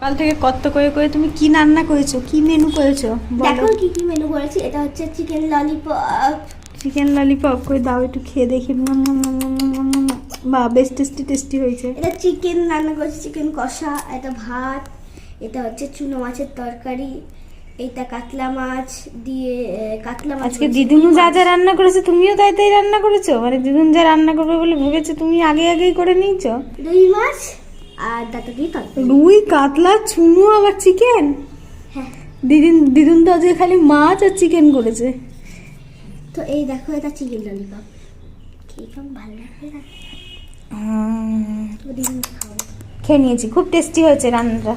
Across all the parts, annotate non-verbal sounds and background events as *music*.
সকাল থেকে কত করে করে তুমি কি রান্না করেছ? কি মেনু করেছ? বলো। দেখো কি কি মেনু করেছি। এটা হচ্ছে চিকেন ললিপপ চিকেন ললিপপ করে দাও একটু খেয়ে দেখি। বাহ বেশ টেস্টি টেস্টি হয়েছে। এটা চিকেন রান্না করেছি চিকেন কষা এটা ভাত এটা হচ্ছে চুনো মাছের তরকারি এইটা কাতলা মাছ দিয়ে কাতলা মাছ আজকে দিদুন যা যা রান্না করেছে তুমিও তাই তাই রান্না করেছ? মানে দিদুন যা রান্না করবে বলে ভেবেছো তুমি আগে আগেই করে নিয়েছো? রুই মাছ? আর দাদা দিয়ে তরকারি? রুই কাতলা চুনো আবার চিকেন হ্যাঁ। দিদিন দিদুন তো আজকে খালি মাছ আর চিকেন করেছে। তো এই দেখো এটা চিকেন ললিপপ কীরকম ভালো লাগবে না? খেয়ে নিয়েছি খুব টেস্টি হয়েছে রান্নাটা।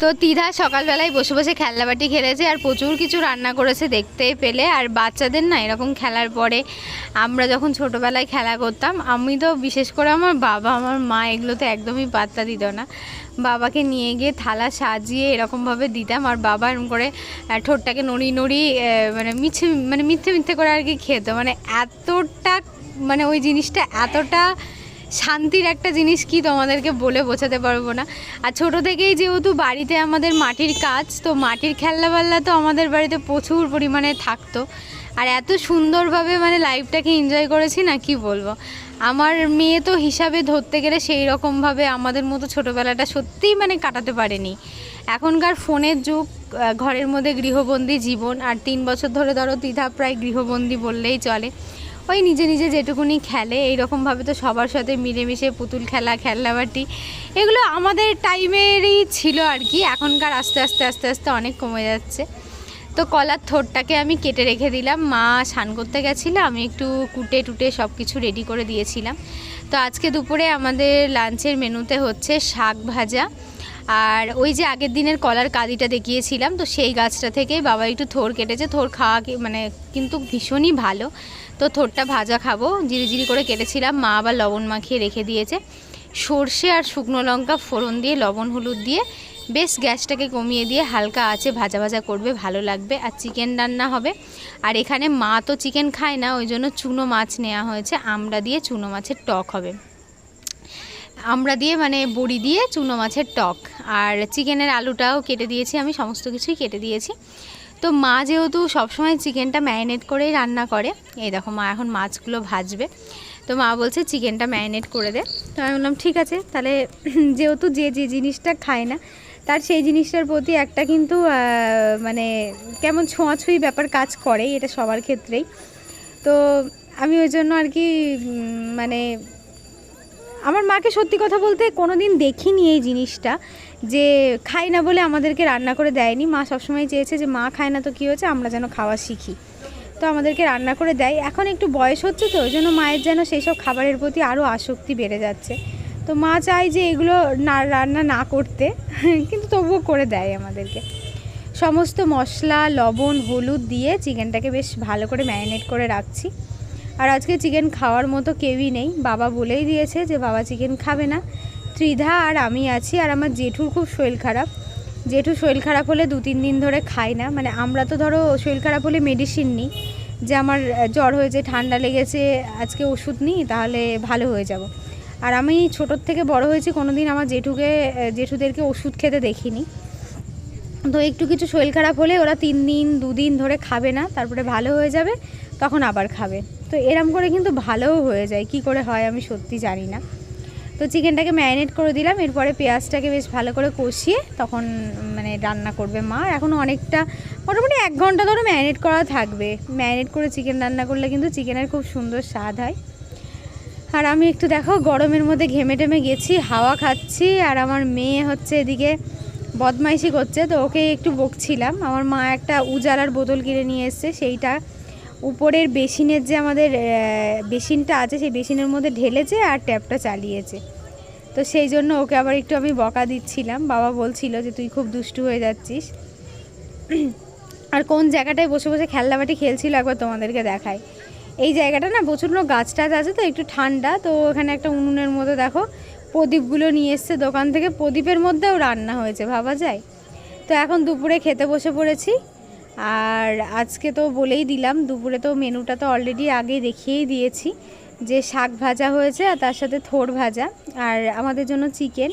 তো তিধা সকালবেলায় বসে বসে খেলনাবাটি খেলেছে আর প্রচুর কিছু রান্না করেছে দেখতে পেলে। আর বাচ্চাদের না এরকম খেলার পরে আমরা যখন ছোটোবেলায় খেলা করতাম, আমি তো বিশেষ করে আমার বাবা, আমার মা এগুলো তো একদমই পাত্তা দিত না। বাবাকে নিয়ে গিয়ে থালা সাজিয়ে এরকমভাবে দিতাম আর বাবা এরকম করে ঠোঁটটাকে নড়ি নড়ি মানে মিছে মানে মিথ্যে মিথ্যে করে আর কি খেত। মানে এতটা মানে ওই জিনিসটা এতটা শান্তির একটা জিনিস কি তোমাদেরকে বলে বোঝাতে পারব না? আর ছোট থেকেই যেহেতু বাড়িতে আমাদের মাটির কাজ, তো মাটির খেলনা বাল্লা তো আমাদের বাড়িতে প্রচুর পরিমাণে থাকতো। আর এত সুন্দরভাবে মানে লাইফটাকে এনজয় করেছি না, কি বলব? আমার মেয়ে তো হিসাবে ধরতে গেলে সেই রকমভাবে আমাদের মতো ছোটোবেলাটা সত্যিই মানে কাটাতে পারেনি। এখনকার ফোনের যুগ ঘরের মধ্যে গৃহবন্দী জীবন, আর তিন বছর ধরে ধরো দ্বিধা প্রায় গৃহবন্দী বললেই চলে। ওই নিজে নিজে যেটুকুনি খেলে, এইরকমভাবে তো সবার সাথে মিলেমিশে পুতুল খেলা, খেলনাবাটি, এগুলো আমাদের টাইমেরই ছিল আর কি। এখনকার আস্তে আস্তে আস্তে আস্তে অনেক কমে যাচ্ছে। তো কলার থোরটাকে আমি কেটে রেখে দিলাম। মা স্নান করতে গেছিল, আমি একটু কুটে টুটে সব কিছু রেডি করে দিয়েছিলাম। তো আজকে দুপুরে আমাদের লাঞ্চের মেনুতে হচ্ছে শাক ভাজা। আর ওই যে আগের দিনের কলার কাদিটা দেখিয়েছিলাম, তো সেই গাছটা থেকে বাবা একটু থোর কেটেছে। থোর খাওয়া মানে কিন্তু ভীষণই ভালো। তো থোরটা ভাজা খাব জিরি জিরি করে কেটেছিলাম। মা আবার লবণ মাখিয়ে রেখে দিয়েছে। সর্ষে আর শুকনো লঙ্কা ফোড়ন দিয়ে, লবণ হলুদ দিয়ে, বেশ গ্যাসটাকে কমিয়ে দিয়ে হালকা আছে ভাজা ভাজা করবে, ভালো লাগবে। আর চিকেন রান্না হবে। আর এখানে মা তো চিকেন খায় না, ওই জন্য চুনো মাছ নেওয়া হয়েছে। আমরা দিয়ে চুনো মাছের টক হবে। আমরা দিয়ে মানে বড়ি দিয়ে চুনো মাছের টক আর চিকেনের আলুটাও কেটে দিয়েছি, আমি সমস্ত কিছুই কেটে দিয়েছি। তো মা যেহেতু সবসময় চিকেনটা ম্যারিনেট করেই রান্না করে, এই দেখো মা এখন মাছগুলো ভাজবে। তো মা বলছে চিকেনটা ম্যারিনেট করে দে। তো আমি বললাম, ঠিক আছে, তাহলে *clears throat* যেহেতু যে যে জিনিসটা খায় না, তার সেই জিনিসটার প্রতি একটা কিন্তু মানে কেমন ছোঁয়াছুঁই ব্যাপার কাজ করে এটা সবার ক্ষেত্রেই। তো আমি ওই জন্য আর কি মানে আমার মাকে সত্যি কথা বলতে কোনো দিন দেখিনি এই জিনিসটা, যে খাই না বলে আমাদেরকে রান্না করে দেয়নি। মা সবসময় চেয়েছে যে, মা খায় না তো কী হয়েছে? আমরা যেন খাওয়া শিখি। তো আমাদেরকে রান্না করে দেয়। এখন একটু বয়স হচ্ছে তো, ওই জন্য মায়ের যেন সেই সব খাবারের প্রতি আরও আসক্তি বেড়ে যাচ্ছে। তো মা চায় যে এগুলো না, রান্না না করতে, *laughs* কিন্তু তবুও করে দেয় আমাদেরকে। সমস্ত মশলা, লবণ, হলুদ দিয়ে চিকেনটাকে বেশ ভালো করে ম্যারিনেট করে রাখছি। আর আজকে চিকেন খাওয়ার মতো কেউই নেই। বাবা বলেই দিয়েছে যে, বাবা চিকেন খাবে না। ত্রিধা আর আমি আছি আর আমার জেঠুর খুব শরীর খারাপ। জেঠু শরীর খারাপ হলে দু তিন দিন ধরে খাই না। মানে আমরা তো ধরো শরীর খারাপ হলে মেডিসিন নিই। যে আমার জ্বর হয়েছে, ঠান্ডা লেগেছে, আজকে ওষুধ নিই, তাহলে ভালো হয়ে যাব। আর আমি ছোটোর থেকে বড় হয়েছি কোনো দিন আমার জেঠুকে, জেঠুদেরকে ওষুধ খেতে দেখিনি। তো একটু কিছু শরীর খারাপ হলে ওরা তিন দিন, দুদিন ধরে খাবে না, তারপরে ভালো হয়ে যাবে। তখন আবার খাবে। তো এরম করে কিন্তু ভালোও হয়ে যায়, কি করে হয় আমি সত্যি জানি না। তো চিকেনটাকে ম্যারিনেট করে দিলাম, এরপরে পেঁয়াজটাকে বেশ ভালো করে কষিয়ে তখন মানে রান্না করবে মা। এখন অনেকটা, মোটামুটি এক ঘণ্টা ধরে ম্যারিনেট করা থাকবে। ম্যারিনেট করে চিকেন রান্না করলে কিন্তু চিকেনের খুব সুন্দর স্বাদ হয়। আর আমি একটু দেখো, গরমের মধ্যে ঘেমে টেমে গেছি, হাওয়া খাচ্ছি, আর আমার মেয়ে হচ্ছে এদিকে বদমাইশি করছে। তো ওকে একটু বকছিলাম। আমার মা একটা উজালার বোতল কিনে নিয়ে এসছে, সেইটা উপরের বেসিনের যে আমাদের বেসিনটা আছে, সেই বেসিনের মধ্যে ঢেলেছে আর ট্যাপটা চালিয়েছে। তো সেই জন্য ওকে আবার একটু আমি বকা দিচ্ছিলাম। বাবা বলছিল যে, তুই খুব দুষ্টু হয়ে যাচ্ছিস। *clears throat* আর কোন জায়গাটায় বসে বসে খেলনাবাটি খেলছিল একবার তোমাদেরকে দেখায় এই জায়গাটা না প্রচণ্ড গাছ টাছ আছে তো, একটু ঠান্ডা। তো ওখানে একটা উনুনের মতো দেখো, প্রদীপগুলো নিয়ে এসছে দোকান থেকে। প্রদীপের মধ্যেও রান্না হয়েছে, ভাবা যায়? তো এখন দুপুরে খেতে বসে পড়েছি। আর আজকে তো বলেই দিলাম, দুপুরে তো মেনুটা তো অলরেডি আগে দেখিয়েই দিয়েছি, যে শাক ভাজা হয়েছে আর তার সাথে থোড় ভাজা আর আমাদের জন্য চিকেন।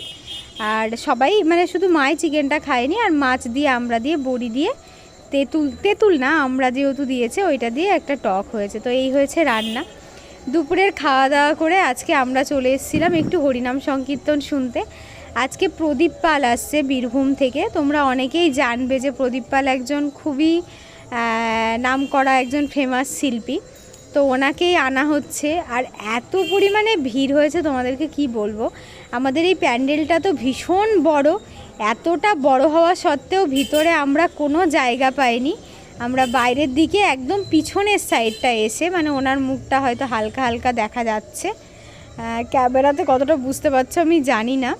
আর সবাই মানে শুধু মাই চিকেনটা খায়নি আর মাছ দিয়ে, আমরা দিয়ে, বড়ি দিয়ে, তেঁতুল তেঁতুল না, আমরা যেহেতু দিয়েছে ওইটা দিয়ে একটা টক হয়েছে। তো এই হয়েছে রান্না। দুপুরের খাওয়া দাওয়া করে আজকে আমরা চলে এসেছিলাম একটু হরিনাম সংকীর্তন শুনতে। আজকে প্রদীপ পাল আসছে বীরভূম থেকে। তোমরা অনেকেই জানবে যে প্রদীপ পাল একজন খুবই নাম করা একজন ফেমাস শিল্পী। তো ওনাকেই আনা হচ্ছে। আর এত পরিমাণে ভিড় হয়েছে তোমাদেরকে কি বলব? আমাদের এই প্যান্ডেলটা তো ভীষণ বড়। এতটা বড় হওয়া সত্ত্বেও ভিতরে আমরা কোনো জায়গা পাইনি। আমরা বাইরের দিকে একদম পিছনের সাইডটা এসে মানে ওনার মুখটা হয়তো হালকা হালকা দেখা যাচ্ছে। ক্যামেরাতে কতটা বুঝতে পারছ আমি জানি না।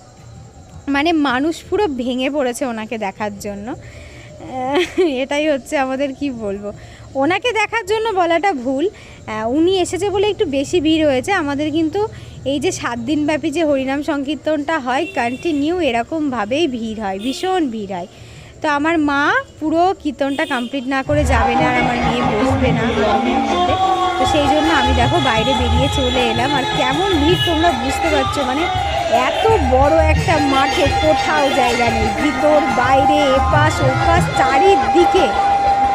মানে মানুষ পুরো ভেঙে পড়েছে ওনাকে দেখার জন্য। এটাই হচ্ছে আমাদের কি বলব? ওনাকে দেখার জন্য বলাটা ভুল। উনি এসেছে বলে একটু বেশি ভিড় হয়েছে। আমাদের কিন্তু এই যে সাত দিনব্যাপী যে হরিনাম সংকীর্তনটা হয় কন্টিনিউ এরকমভাবেই ভিড় হয়, ভীষণ ভিড় হয়। তো আমার মা পুরো কীর্তনটা কমপ্লিট না করে যাবে না আর আমার মেয়ে বসবে না। তো সেই জন্য আমি দেখো বাইরে বেরিয়ে চলে এলাম। আর কেমন ভিড় তোমরা বুঝতে পারছ? মানে এত বড় একটা মাঠে কোথাও জায়গা নেই। ভিতর, বাইরে, এপাশ, ওপাশ, চারিদিকে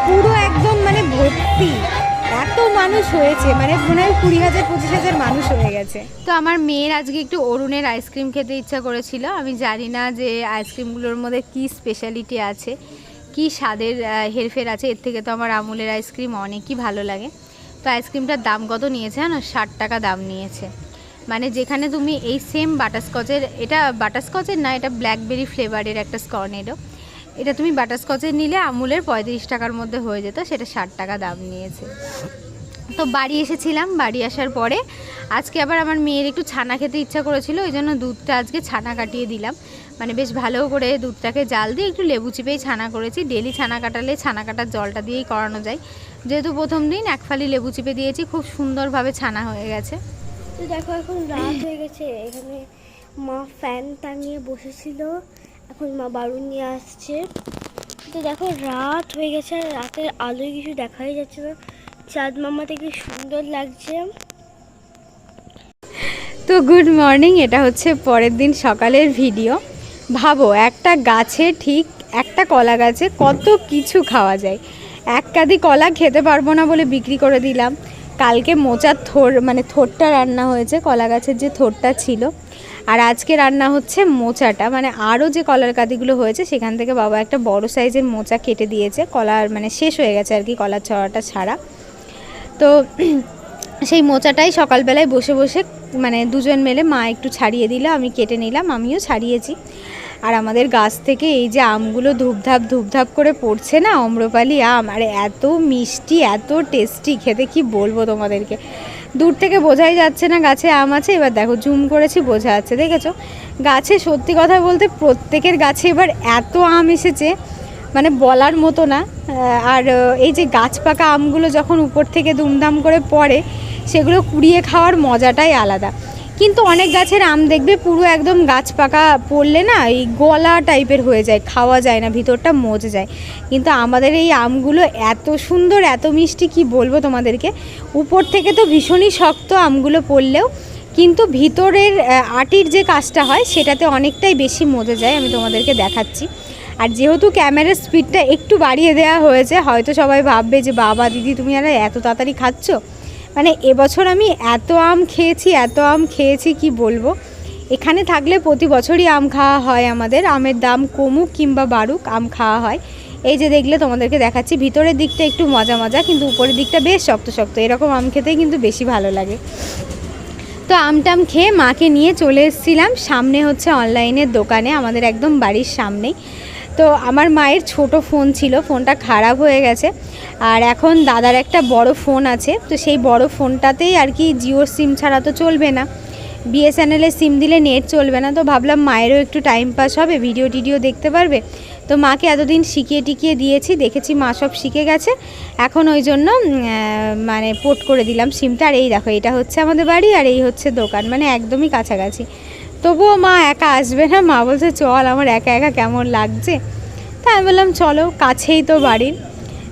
পুরো একদম মানে ভর্তি। এত মানুষ হয়েছে। মানে মনে হয় কুড়ি হাজার, পঁচিশ হাজার মানুষ হয়ে গেছে। তো আমার মেয়ের আজকে একটু অরুণের আইসক্রিম খেতে ইচ্ছা করেছিল। আমি জানি না যে আইসক্রিমগুলোর মধ্যে কি স্পেশালিটি আছে, কি স্বাদের হেরফের আছে। এর থেকে তো আমার আমুলের আইসক্রিম অনেকই ভালো লাগে। তো আইসক্রিমটার দাম কত নিয়েছে জানো? ষাট টাকা দাম নিয়েছে। মানে যেখানে তুমি এই সেম বাটারস্কচের এটা বাটারস্কচের না, এটা ব্ল্যাকবেরি ফ্লেভারের একটা স্কর্নেডো এটা তুমি বাটারস্কচের নিলে আমুলের পঁয়ত্রিশ টাকার মধ্যে হয়ে যেত, সেটা ষাট টাকা দাম নিয়েছে। তো বাড়ি এসেছিলাম, বাড়ি আসার পরে আজকে আবার আমার মেয়ের একটু ছানা খেতে ইচ্ছা করেছিল, ওই জন্য দুধটা আজকে ছানা কাটিয়ে দিলাম। মানে বেশ ভালো করে দুধটাকে জাল দিয়ে একটু লেবু চিপেই ছানা করেছি ডেলি ছানা কাটালে ছানা কাটার জলটা দিয়েই করানো যায়। যেহেতু প্রথম দিন এক ফালি লেবু চিপে দিয়েছি খুব সুন্দরভাবে ছানা হয়ে গেছে। তো দেখো এখন রাত হয়ে গেছে। এখানে মা ফ্যান টাঙিয়ে বসেছিল। এখন মা বারুন নিয়ে আসছে। তো দেখো রাত হয়ে গেছে। আর রাতের আলোয় কিছু দেখাই যাচ্ছে না। চাঁদ মামাটা কি সুন্দর লাগছে। তো গুড মর্নিং এটা হচ্ছে পরের দিন সকালের ভিডিও। ভাবো একটা গাছে ঠিক একটা কলা গাছে কত কিছু খাওয়া যায়। এক কাদি কলা খেতে পারব না বলে বিক্রি করে দিলাম। কালকে মোচার থোর মানে থোরটা রান্না হয়েছে, কলা গাছের যে থোরটা ছিল। আর আজকে রান্না হচ্ছে মোচাটা। মানে আরও যে কলার কাদিগুলো হয়েছে, সেখান থেকে বাবা একটা বড় সাইজের মোচা কেটে দিয়েছে। কলার মানে শেষ হয়ে গেছে আর কি কলার ছড়াটা ছাড়া। তো *clears throat* সেই মোচাটাই সকালবেলায় বসে বসে মানে দুজন মিলে মা একটু ছাড়িয়ে দিল, আমি কেটে নিলাম, আমিও ছাড়িয়েছি। আর আমাদের গাছ থেকে এই যে আমগুলো ধূপধাপ ধূপধাপ করে পড়ছে না, অম্রপালি আম, আর এত মিষ্টি, এত টেস্টি খেতে কি বলব তোমাদেরকে? দূর থেকে বোঝাই যাচ্ছে না গাছে আম আছে, এবার দেখো জুম করেছি, বোঝা যাচ্ছে, দেখেছ? গাছে সত্যি কথা বলতে প্রত্যেকের গাছে এবার এত আম এসেছে মানে বলার মতো না। আর, এই যে গাছ পাকা আমগুলো যখন উপর থেকে দুমদাম করে পড়ে, সেগুলো কুড়িয়ে খাওয়ার মজাটাই আলাদা। কিন্তু অনেক গাছের আম দেখবে, পুরো একদম গাছ পাকা পড়লে না এই গলা টাইপের হয়ে যায়, খাওয়া যায় না, ভিতরটা মজে যায়। কিন্তু আমাদের এই আমগুলো এত সুন্দর, এত মিষ্টি, কি বলব তোমাদেরকে? উপর থেকে তো ভীষণই শক্ত আমগুলো পড়লেও, কিন্তু ভিতরের আটির যে কাজটা হয়, সেটাতে অনেকটাই বেশি মজে যায়, আমি তোমাদেরকে দেখাচ্ছি। আর যেহেতু ক্যামেরার স্পিডটা একটু বাড়িয়ে দেওয়া হয়েছে, হয়তো সবাই ভাববে যে, বাবা, দিদি, তুমি আর এত তাড়াতাড়ি খাচ্ছ? মানে এবছর আমি এত আম খেয়েছি, এত আম খেয়েছি, কি বলব? এখানে থাকলে প্রতি বছরই আম খাওয়া হয় আমাদের। আমের দাম কমুক কিংবা বাড়ুক, আম খাওয়া হয়। এই যে দেখলে তোমাদেরকে দেখাচ্ছি, ভিতরের দিকটা একটু মজা মজা, কিন্তু উপরের দিকটা বেশ শক্ত শক্ত। এরকম আম খেতেই কিন্তু বেশি ভালো লাগে। তো আমটাম খেয়ে মাকে নিয়ে চলে এসেছিলাম। সামনে হচ্ছে অনলাইনের দোকানে, আমাদের একদম বাড়ির সামনেই। তো আমার মায়ের ছোট ফোন ছিল, ফোনটা খারাপ হয়ে গেছে। আর এখন দাদার একটা বড় ফোন আছে, তো সেই বড় ফোনটাতেই আর কি জিওর সিম ছাড়া তো চলবে না। বিএসএনএলের সিম দিলে নেট চলবে না, তো ভাবলাম মায়েরও একটু টাইম পাস হবে, ভিডিও টিডিও দেখতে পারবে। তো মাকে এতদিন শিখিয়ে টিকিয়ে দিয়েছি, দেখেছি মা সব শিখে গেছে। এখন ওই জন্য মানে পোর্ট করে দিলাম সিমটা। আর এই দেখো, এটা হচ্ছে আমাদের বাড়ি আর এই হচ্ছে দোকান মানে একদমই কাছাকাছি। তবুও মা একা আসবে না। মা বলছে, চল, আমার একা একা কেমন লাগছে? তা আমি বললাম, চলো, কাছেই তো বাড়ির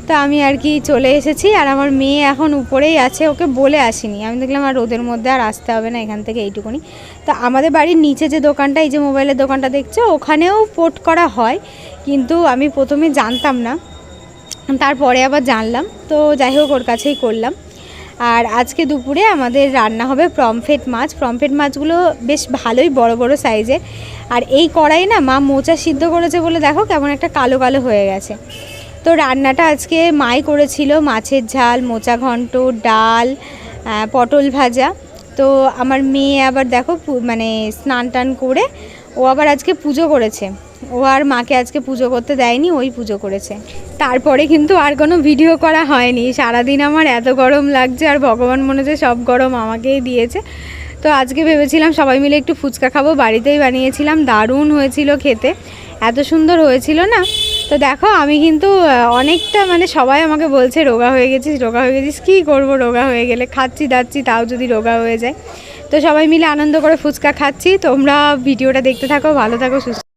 তো আমি আর কি চলে এসেছি, আর আমার মেয়ে এখন উপরেই আছে, ওকে বলে আসিনি। আমি দেখলাম, আর রোদের মধ্যে আর আসতে হবে না, এখান থেকে এইটুকুনি। তো আমাদের বাড়ির নিচে যে দোকানটা, এই যে মোবাইলের দোকানটা দেখছ, ওখানেও পোর্ট করা হয়, কিন্তু আমি প্রথমে জানতাম না। তারপরে আবার জানলাম, তো যাই হোক, ওর কাছেই করলাম। আর আজকে দুপুরে আমাদের রান্না হবে প্রমফেট মাছ। প্রমফেট মাছগুলো বেশ ভালোই বড় বড় সাইজের আর এই কড়াই না মা মোচা সিদ্ধ করেছে বলে দেখো কেমন একটা কালো কালো হয়ে গেছে। তো রান্নাটা আজকে মাই করেছিল মাছের ঝাল, মোচা ঘন্ট, ডাল পটল ভাজা। তো আমার মেয়ে আবার দেখো মানে স্নান টান করে ও আবার আজকে পুজো করেছে। ও আর মাকে আজকে পুজো করতে দেয়নি, ওই পুজো করেছে। তারপরে কিন্তু আর কোনো ভিডিও করা হয়নি। সারাদিন আমার এত গরম লাগছে, আর ভগবান মনে হচ্ছে সব গরম আমাকেই দিয়েছে। তো আজকে ভেবেছিলাম সবাই মিলে একটু ফুচকা খাব, বাড়িতেই বানিয়েছিলাম, দারুণ হয়েছিল খেতে। এত সুন্দর হয়েছিল না? তো দেখো, আমি কিন্তু অনেকটা মানে সবাই আমাকে বলছে, রোগা হয়ে গেছিস, রোগা হয়ে গেছিস, কী করব, রোগা হয়ে গেলে? খাচ্ছি, দাচ্ছি, তাও যদি রোগা হয়ে যায়। তো সবাই মিলে আনন্দ করে ফুচকা খাচ্ছি। তোমরা ভিডিওটা দেখতে থাকো, ভালো থাকো, সুস্থ